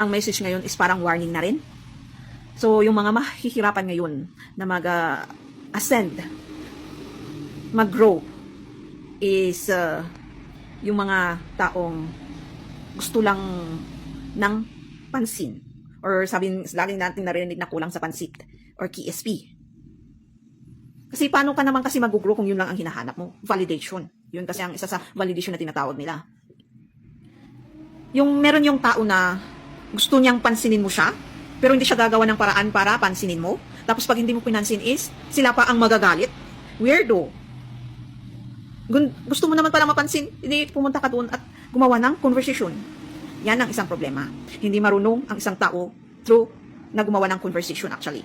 ang message ngayon is parang warning na rin. So, yung mga mahihirapan ngayon na mag-ascend, mag-grow, is uh, yung mga taong gusto lang ng pansin. Or sabi, lagi natin narinig na kulang sa pansit. Or KSP. Kasi paano ka naman kasi mag-grow kung yun lang ang hinahanap mo? Validation. Yun kasi ang isa sa validation na tinatawag nila. Yung meron yung tao na gusto niyang pansinin mo siya, pero hindi siya gagawa ng paraan para pansinin mo. Tapos pag hindi mo pinansin is, sila pa ang magagalit. Weirdo. Gusto mo naman pala mapansin, hindi pumunta ka doon at gumawa ng conversation. Yan ang isang problema. Hindi marunong ang isang tao through na gumawa ng conversation actually.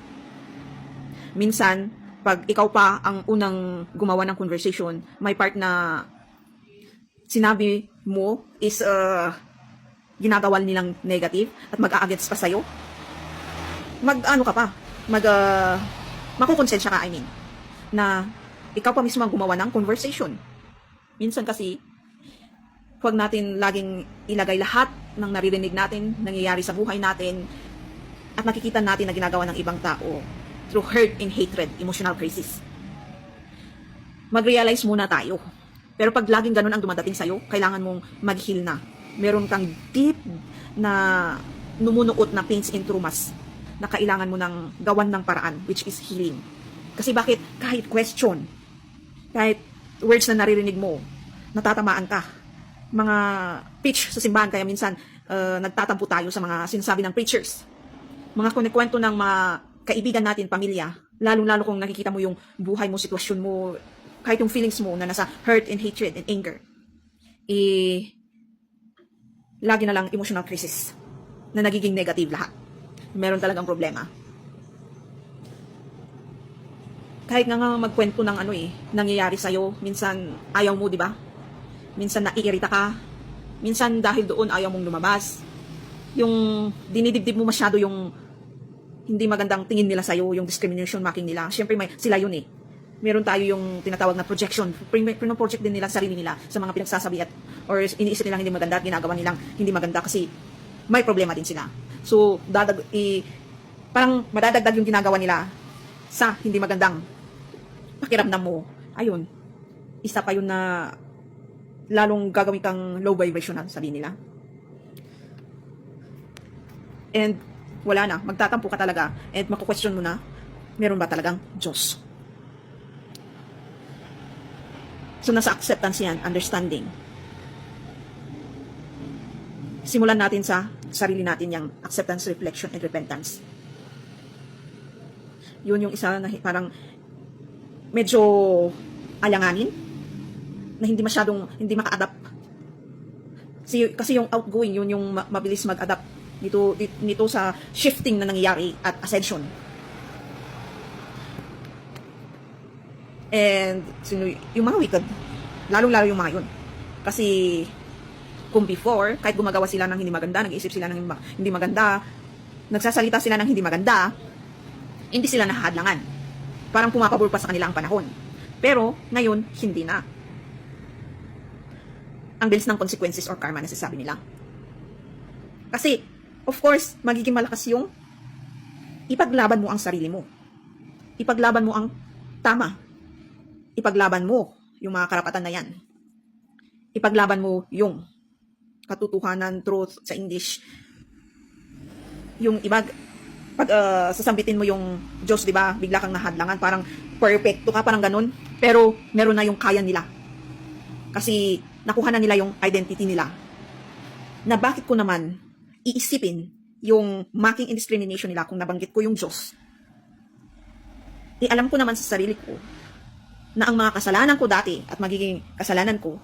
Minsan, pag ikaw pa ang unang gumawa ng conversation, may part na sinabi mo is uh, ginagawa nilang negative at mag-a-against pa sa'yo, mag ano ka pa, mag uh, makukonsensya ka, I mean, na ikaw pa mismo ang gumawa ng conversation. Minsan kasi, huwag natin laging ilagay lahat ng naririnig natin, nangyayari sa buhay natin, at nakikita natin na ginagawa ng ibang tao through hurt and hatred, emotional crisis. Mag-realize muna tayo. Pero pag laging ganun ang dumadating sa'yo, kailangan mong mag-heal na. Meron kang deep na numunuot na pains and traumas na kailangan mo ng gawan ng paraan, which is healing. Kasi bakit kahit question, kahit words na naririnig mo, natatamaan ka. Mga preach sa simbahan, kaya minsan uh, nagtatampo tayo sa mga sinasabi ng preachers. Mga kunikwento ng mga kaibigan natin, pamilya, lalong-lalo kung nakikita mo yung buhay mo, sitwasyon mo, kahit yung feelings mo na nasa hurt and hatred and anger, eh, lagi na lang emotional crisis na nagiging negative lahat. Meron talagang problema. Kahit nga nga magkwento ng ano eh, nangyayari sa'yo, minsan ayaw mo, di ba? Minsan naiirita ka. Minsan dahil doon ayaw mong lumabas. Yung dinidibdib mo masyado yung hindi magandang tingin nila sa'yo, yung discrimination marking nila. Siyempre may, sila yun eh. Meron tayo yung tinatawag na projection. Pino-project din nila sarili nila sa mga pinagsasabi at or iniisip nilang hindi maganda at ginagawa nilang hindi maganda kasi may problema din sila. So, dadag, i, parang madadagdag yung ginagawa nila sa hindi magandang pakiramdam mo. Ayun, isa pa yun na lalong gagawin kang low vibrational, sabi nila. And wala na, magtatampo ka talaga and maku-question mo na, meron ba talagang Diyos? So, nasa acceptance yan, understanding. Simulan natin sa sarili natin yung acceptance, reflection, and repentance. Yun yung isa na parang medyo alanganin na hindi masyadong, hindi maka-adapt. Kasi, kasi yung outgoing, yun yung ma- mabilis mag-adapt nito, nito sa shifting na nangyayari at ascension. And sino, yung mga wicked, lalong-lalo yung mga yun. Kasi kung before, kahit gumagawa sila ng hindi maganda, nag-iisip sila ng hindi ma- hindi maganda, nagsasalita sila ng hindi maganda, hindi sila nahahadlangan. Parang pumapabor pa sa kanila ang panahon. Pero, ngayon, hindi na. Ang bilis ng consequences or karma na sasabi nila. Kasi, of course, magiging malakas yung ipaglaban mo ang sarili mo. Ipaglaban mo ang tama. Ipaglaban mo yung mga karapatan na yan. Ipaglaban mo yung katotohanan, truth sa English. Yung iba, pag uh, sasambitin mo yung Diyos, di ba, bigla kang nahadlangan, parang perfecto ka, parang ganun. Pero meron na yung kaya nila. Kasi nakuha na nila yung identity nila. Na bakit ko naman iisipin yung mocking and discrimination nila kung nabanggit ko yung Diyos. Eh, alam ko naman sa sarili ko na ang mga kasalanan ko dati at magiging kasalanan ko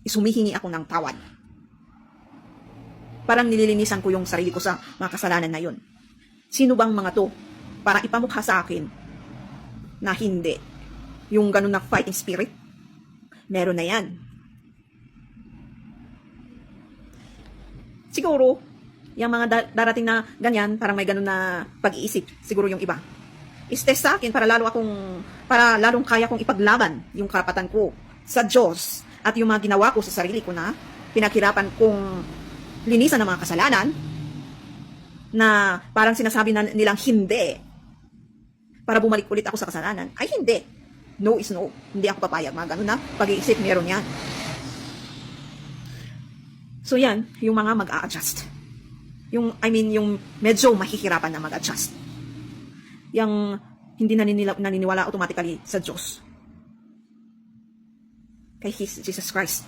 is humihingi ako ng tawad. Parang nililinisan ko yung sarili ko sa mga kasalanan na yun. Sino bang mga to para ipamukha sa akin na hindi yung ganun na fighting spirit? Meron na yan. Siguro, yung mga da- darating na ganyan, parang may ganun na pag-iisip, siguro yung iba. Is-test sa akin para lalo akong, para lalong kaya kong ipaglaban yung karapatan ko sa Diyos at yung mga ginawa ko sa sarili ko na pinaghirapan kong linisan ng mga kasalanan, na parang sinasabi na nilang hindi para bumalik ulit ako sa kasalanan, ay hindi. No is no. Hindi ako papayag. Mga ganun na pag-iisip, meron yan. So yan, yung mga mag-a-adjust. Yung, I mean, yung medyo mahihirapan na mag-adjust. Yung hindi naniniwala, naniniwala automatically sa Diyos. Kay Jesus Christ.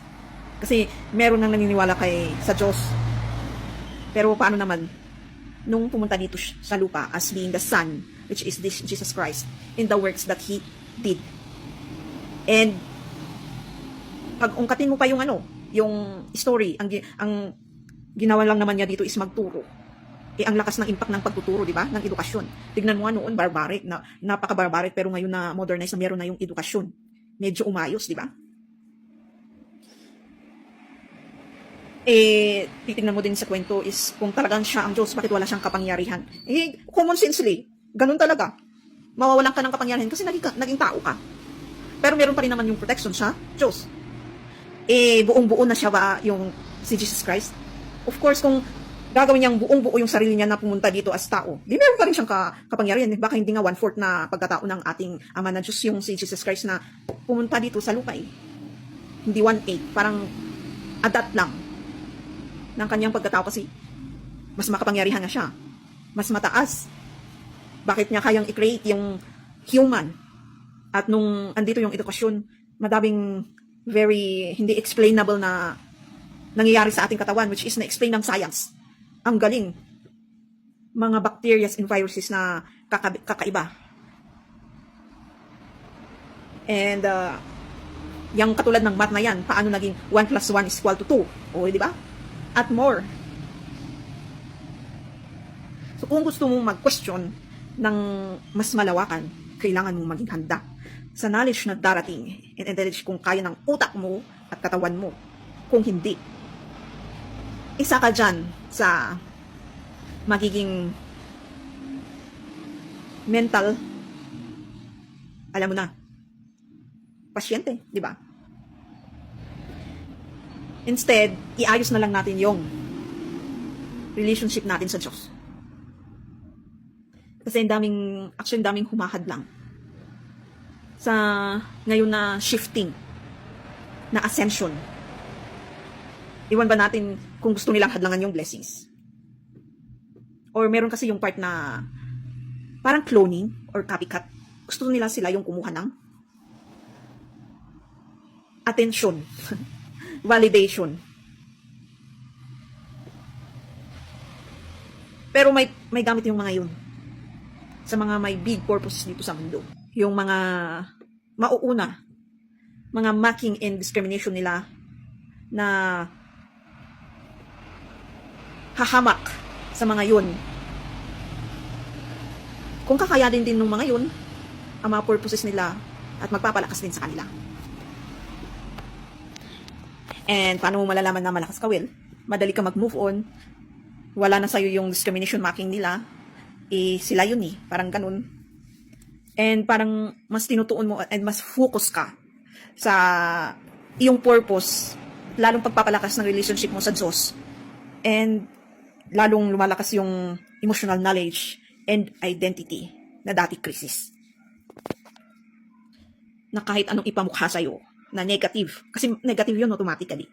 Kasi meron nang naniniwala kay sa Diyos. Pero paano naman nung pumunta dito sa lupa as being the Son, which is this Jesus Christ, in the works that He did. And pag ungkatin mo pa yung ano, yung story, ang, ang ginawa lang naman niya dito is magturo. Eh, ang lakas ng impact ng pagtuturo, di ba? Ng edukasyon. Tignan mo noon, barbaric, na, napaka-barbaric, pero ngayon na modernize na meron na yung edukasyon. Medyo umayos, di ba? eh, titingnan mo din sa kwento is kung talagang siya ang Diyos, bakit wala siyang kapangyarihan? Eh, common sensely, ganun talaga. Mawawalan ka ng kapangyarihan kasi naging, naging tao ka. Pero meron pa rin naman yung protection sa Diyos. Eh, buong-buo na siya ba yung si Jesus Christ? Of course, kung gagawin niyang buong-buo yung sarili niya na pumunta dito as tao, di meron pa rin siyang ka- kapangyarihan. Baka hindi nga one-fourth na pagkatao ng ating Ama na Diyos yung si Jesus Christ na pumunta dito sa lupa eh. Hindi one-eighth. Parang adat lang ng kanyang pagkatao kasi mas makapangyarihan na siya. Mas mataas. Bakit niya kayang i-create yung human? At nung andito yung edukasyon, madaming very hindi explainable na nangyayari sa ating katawan which is na-explain ng science. Ang galing. Mga bacteria and viruses na kaka- kakaiba. And uh, yung katulad ng math na yan, paano naging 1 plus 1 is equal to 2? O, di ba? At more. So, kung gusto mong mag-question ng mas malawakan, kailangan mong maging handa sa knowledge na darating and knowledge kung kaya ng utak mo at katawan mo. Kung hindi, isa ka dyan sa magiging mental, alam mo na, pasyente, di ba? Instead, iayos na lang natin yung relationship natin sa Diyos. Kasi ang daming, actually ang daming humahad lang sa ngayon na shifting, na ascension. Iwan ba natin kung gusto nilang hadlangan yung blessings? Or meron kasi yung part na parang cloning or copycat. Gusto nila sila yung kumuha ng attention. validation. Pero may may gamit yung mga yun. Sa mga may big purposes dito sa mundo. Yung mga mauuna, mga mocking and discrimination nila na hahamak sa mga yun. Kung kakayanin din ng mga yun, ang mga purposes nila at magpapalakas din sa kanila. And paano mo malalaman na malakas ka, Will? Madali ka mag-move on. Wala na sa'yo yung discrimination marking nila. Eh, sila yun eh. Parang ganun. And parang mas tinutuon mo and mas focus ka sa iyong purpose, lalong pagpapalakas ng relationship mo sa Diyos. And lalong lumalakas yung emotional knowledge and identity na dati crisis. Na kahit anong ipamukha sa'yo, na negative. Kasi negative yun automatically.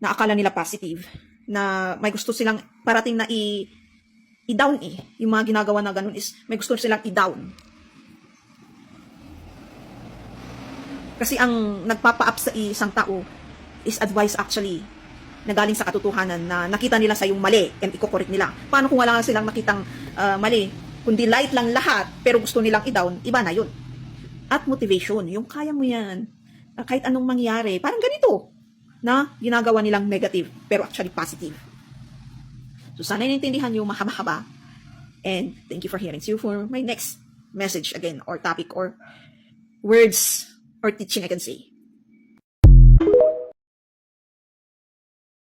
Na akala nila positive. Na may gusto silang parating na i- i-down eh. Yung mga ginagawa na ganun is may gusto silang i-down. Kasi ang nagpapa-up sa isang tao is advice actually na galing sa katotohanan na nakita nila sa yung mali and iko-correct nila. Paano kung wala silang nakitang ah, mali? Kundi light lang lahat pero gusto nilang i-down, iba na yun at motivation. Yung kaya mo yan. Ah, kahit anong mangyari. Parang ganito. Na ginagawa nilang negative, pero actually positive. So sana naintindihan nyo mahaba-haba. And thank you for hearing. See you for my next message again, or topic, or words, or teaching I can say.